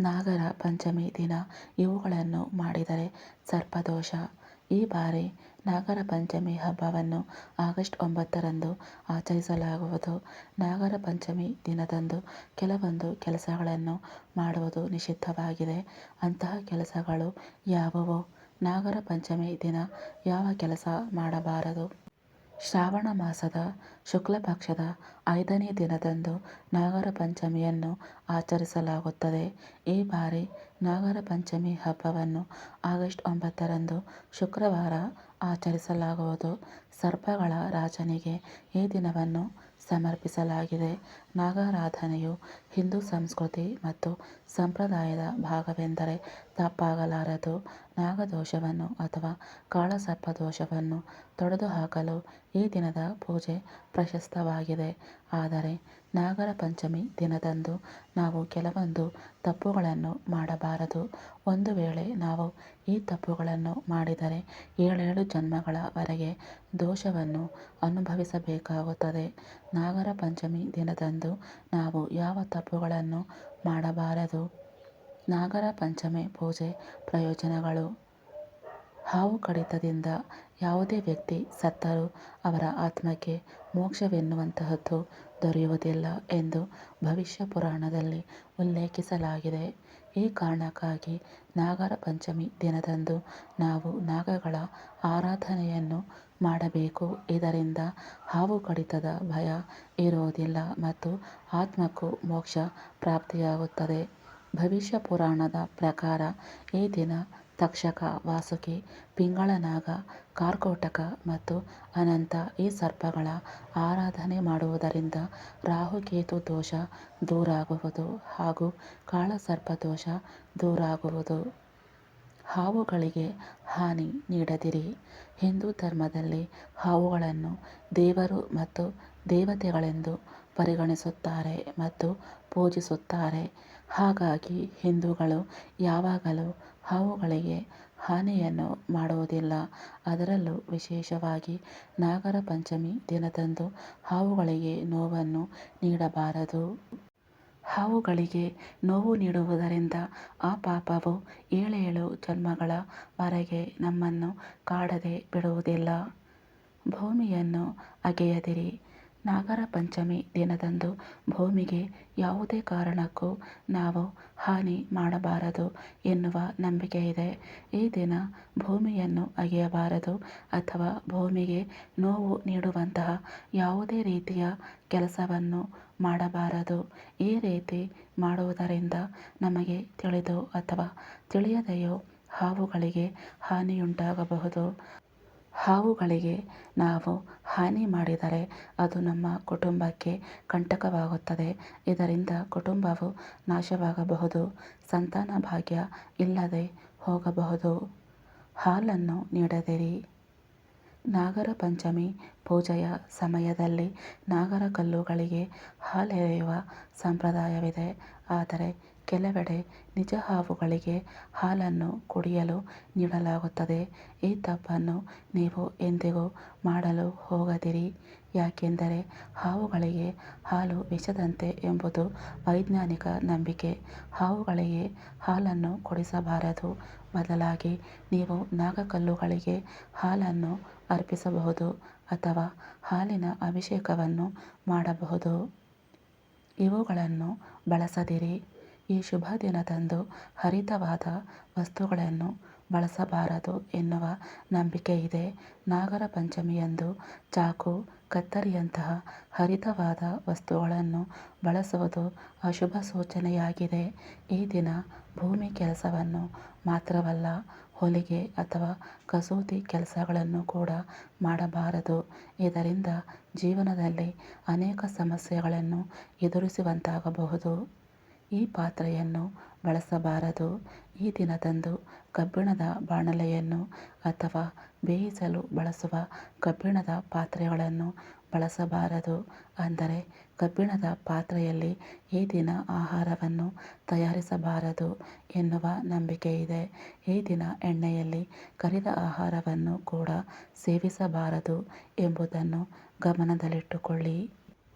ನಾಗರ ಪಂಚಮಿ ದಿನ ಇವುಗಳನ್ನು ಮಾಡಿದರೆ ಸರ್ಪದೋಷ. ಈ ಬಾರಿ ನಾಗರ ಪಂಚಮಿ ಹಬ್ಬವನ್ನು ಆಗಸ್ಟ್ ಒಂಬತ್ತರಂದು ಆಚರಿಸಲಾಗುವುದು. ನಾಗರ ಪಂಚಮಿ ದಿನದಂದು ಕೆಲವೊಂದು ಕೆಲಸಗಳನ್ನು ಮಾಡುವುದು ನಿಷಿದ್ಧವಾಗಿದೆ. ಅಂತಹ ಕೆಲಸಗಳು ಯಾವುವು? ನಾಗರ ಪಂಚಮಿ ದಿನ ಯಾವ ಕೆಲಸ ಮಾಡಬಾರದು? ಶ್ರಾವಣ ಮಾಸದ ಶುಕ್ಲ ಪಕ್ಷದ ಐದನೇ ದಿನದಂದು ನಾಗರ ಪಂಚಮಿಯನ್ನು ಆಚರಿಸಲಾಗುತ್ತದೆ. ಈ ಬಾರಿ ನಾಗರ ಪಂಚಮಿ ಹಬ್ಬವನ್ನು ಆಗಸ್ಟ್ ಒಂಬತ್ತರಂದು ಶುಕ್ರವಾರ ಆಚರಿಸಲಾಗುವುದು. ಸರ್ಪಗಳ ರಾಜನಿಗೆ ಈ ದಿನವನ್ನು ಸಮರ್ಪಿಸಲಾಗಿದೆ. ನಾಗಾರಾಧನೆಯು ಹಿಂದೂ ಸಂಸ್ಕೃತಿ ಮತ್ತು ಸಂಪ್ರದಾಯದ ಭಾಗವೆಂದರೆ ತಪ್ಪಾಗಲಾರದು. ನಾಗದೋಷವನ್ನು ಅಥವಾ ಕಾಳಸರ್ಪದೋಷವನ್ನು ತೊಡೆದುಹಾಕಲು ಈ ದಿನದ ಪೂಜೆ ಪ್ರಶಸ್ತವಾಗಿದೆ. ಆದರೆ ನಾಗರ ಪಂಚಮಿ ದಿನದಂದು ನಾವು ಕೆಲವೊಂದು ತಪ್ಪುಗಳನ್ನು ಮಾಡಬಾರದು. ಒಂದು ವೇಳೆ ನಾವು ಈ ತಪ್ಪುಗಳನ್ನು ಮಾಡಿದರೆ ಏಳೇಳು ಜನ್ಮಗಳವರೆಗೆ ದೋಷವನ್ನು ಅನುಭವಿಸಬೇಕಾಗುತ್ತದೆ. ನಾಗರ ಪಂಚಮಿ ದಿನದಂದು ನಾವು ಯಾವ ತಪ್ಪುಗಳನ್ನು ಮಾಡಬಾರದು? ನಾಗರ ಪಂಚಮಿ ಪೂಜೆ ಪ್ರಯೋಜನಗಳು? ಹಾವು ಕಡಿತದಿಂದ ಯಾವುದೇ ವ್ಯಕ್ತಿ ಸತ್ತರೂ ಅವರ ಆತ್ಮಕ್ಕೆ ಮೋಕ್ಷವೆನ್ನುವಂತಹದ್ದು ದೊರೆಯುವುದಿಲ್ಲ ಎಂದು ಭವಿಷ್ಯ ಪುರಾಣದಲ್ಲಿ ಉಲ್ಲೇಖಿಸಲಾಗಿದೆ. ಈ ಕಾರಣಕ್ಕಾಗಿ ನಾಗರ ಪಂಚಮಿ ದಿನದಂದು ನಾವು ನಾಗಗಳ ಆರಾಧನೆಯನ್ನು ಮಾಡಬೇಕು. ಇದರಿಂದ ಹಾವು ಕಡಿತದ ಭಯ ಇರುವುದಿಲ್ಲ ಮತ್ತು ಆತ್ಮಕ್ಕೂ ಮೋಕ್ಷ ಪ್ರಾಪ್ತಿಯಾಗುತ್ತದೆ. ಭವಿಷ್ಯ ಪುರಾಣದ ಪ್ರಕಾರ ಈ ದಿನ ತಕ್ಷಕ ವಾಸುಕಿ, ಪಿಂಗಳನಾಗ, ಕಾರ್ಕೋಟಕ ಮತ್ತು ಅನಂತ ಈ ಸರ್ಪಗಳ ಆರಾಧನೆ ಮಾಡುವುದರಿಂದ ರಾಹುಕೇತು ದೋಷ ದೂರಾಗುವುದು ಹಾಗೂ ಕಾಳಸರ್ಪ ದೋಷ ದೂರಾಗುವುದು. ಹಾವುಗಳಿಗೆ ಹಾನಿ ನೀಡದಿರಿ. ಹಿಂದೂ ಧರ್ಮದಲ್ಲಿ ಹಾವುಗಳನ್ನು ದೇವರು ಮತ್ತು ದೇವತೆಗಳೆಂದು ಪರಿಗಣಿಸುತ್ತಾರೆ ಮತ್ತು ಪೂಜಿಸುತ್ತಾರೆ. ಹಾಗಾಗಿ ಹಿಂದೂಗಳು ಯಾವಾಗಲೂ ಹಾವುಗಳಿಗೆ ಹಾನಿಯನ್ನು ಮಾಡುವುದಿಲ್ಲ. ಅದರಲ್ಲೂ ವಿಶೇಷವಾಗಿ ನಾಗರ ಪಂಚಮಿ ದಿನದಂದು ಹಾವುಗಳಿಗೆ ನೋವನ್ನು ನೀಡಬಾರದು. ಹಾವುಗಳಿಗೆ ನೋವು ನೀಡುವುದರಿಂದ ಆ ಪಾಪವು ಏಳೇಳು ಜನ್ಮಗಳ ವರೆಗೆ ನಮ್ಮನ್ನು ಕಾಡದೆ ಬಿಡುವುದಿಲ್ಲ. ಭೂಮಿಯನ್ನು ಅಗೆಯದಿರಿ. ನಾಗರ ಪಂಚಮಿ ದಿನದಂದು ಭೂಮಿಗೆ ಯಾವುದೇ ಕಾರಣಕ್ಕೂ ನಾವು ಹಾನಿ ಮಾಡಬಾರದು ಎನ್ನುವ ನಂಬಿಕೆ ಇದೆ. ಈ ದಿನ ಭೂಮಿಯನ್ನು ಅಗೆಯಬಾರದು ಅಥವಾ ಭೂಮಿಗೆ ನೋವು ನೀಡುವಂತಹ ಯಾವುದೇ ರೀತಿಯ ಕೆಲಸವನ್ನು ಮಾಡಬಾರದು. ಈ ರೀತಿ ಮಾಡುವುದರಿಂದ ನಮಗೆ ತಿಳಿದು ಅಥವಾ ತಿಳಿಯದೆಯೋ ಹಾವುಗಳಿಗೆ ಹಾನಿಯುಂಟಾಗಬಹುದು. ಹಾವುಗಳಿಗೆ ನಾವು ಹಾನಿ ಮಾಡಿದರೆ ಅದು ನಮ್ಮ ಕುಟುಂಬಕ್ಕೆ ಕಂಟಕವಾಗುತ್ತದೆ. ಇದರಿಂದ ಕುಟುಂಬವು ನಾಶವಾಗಬಹುದು. ಸಂತಾನ ಭಾಗ್ಯ ಇಲ್ಲದೆ ಹೋಗಬಹುದು. ಹಾಲನ್ನು ನೀಡದಿರಿ. ನಾಗರ ಪಂಚಮಿ ಪೂಜೆಯ ಸಮಯದಲ್ಲಿ ನಾಗರ ಕಲ್ಲುಗಳಿಗೆ ಹಾಲೆರೆಯುವ ಸಂಪ್ರದಾಯವಿದೆ. ಆದರೆ ಕೆಲವೆಡೆ ನಿಜ ಹಾವುಗಳಿಗೆ ಹಾಲನ್ನು ಕುಡಿಯಲು ನೀಡಲಾಗುತ್ತದೆ. ಈ ತಪ್ಪನ್ನು ನೀವು ಎಂದಿಗೂ ಮಾಡಲು ಹೋಗದಿರಿ. ಯಾಕೆಂದರೆ ಹಾವುಗಳಿಗೆ ಹಾಲು ವಿಷದಂತೆ ಎಂಬುದು ವೈಜ್ಞಾನಿಕ ನಂಬಿಕೆ. ಹಾವುಗಳಿಗೆ ಹಾಲನ್ನು ಕೊಡಿಸಬಾರದು. ಬದಲಾಗಿ ನೀವು ನಾಗಕಲ್ಲುಗಳಿಗೆ ಹಾಲನ್ನು ಅರ್ಪಿಸಬಹುದು. ಅಥವಾ ಹಾಲಿನ ಅಭಿಷೇಕವನ್ನು ಮಾಡಬಹುದು. ಇವುಗಳನ್ನು ಬಳಸದಿರಿ. ಈ ಶುಭ ದಿನದಂದು ಹರಿತವಾದ ವಸ್ತುಗಳನ್ನು ಬಳಸಬಾರದು ಎನ್ನುವ ನಂಬಿಕೆ ಇದೆ. ನಾಗರ ಪಂಚಮಿಯಂದು ಚಾಕು, ಕತ್ತರಿಯಂತಹ ಹರಿತವಾದ ವಸ್ತುಗಳನ್ನು ಬಳಸುವುದು ಅಶುಭ ಸೂಚನೆಯಾಗಿದೆ. ಈ ದಿನ ಭೂಮಿ ಕೆಲಸವನ್ನು ಮಾತ್ರವಲ್ಲ, ಹೊಲಿಗೆ ಅಥವಾ ಕಸೂತಿ ಕೆಲಸಗಳನ್ನು ಕೂಡ ಮಾಡಬಾರದು. ಇದರಿಂದ ಜೀವನದಲ್ಲಿ ಅನೇಕ ಸಮಸ್ಯೆಗಳನ್ನು ಎದುರಿಸುವಂತಾಗಬಹುದು. ಈ ಪಾತ್ರೆಯನ್ನು ಬಳಸಬಾರದು. ಈ ದಿನದಂದು ಕಬ್ಬಿಣದ ಬಾಣಲೆಯನ್ನು ಅಥವಾ ಬೇಯಿಸಲು ಬಳಸುವ ಕಬ್ಬಿಣದ ಪಾತ್ರೆಗಳನ್ನು ಬಳಸಬಾರದು. ಅಂದರೆ ಕಬ್ಬಿಣದ ಪಾತ್ರೆಯಲ್ಲಿ ಈ ದಿನ ಆಹಾರವನ್ನು ತಯಾರಿಸಬಾರದು ಎನ್ನುವ ನಂಬಿಕೆ ಇದೆ. ಈ ದಿನ ಎಣ್ಣೆಯಲ್ಲಿ ಕರಿದ ಆಹಾರವನ್ನು ಕೂಡ ಸೇವಿಸಬಾರದು ಎಂಬುದನ್ನು ಗಮನದಲ್ಲಿಟ್ಟುಕೊಳ್ಳಿ.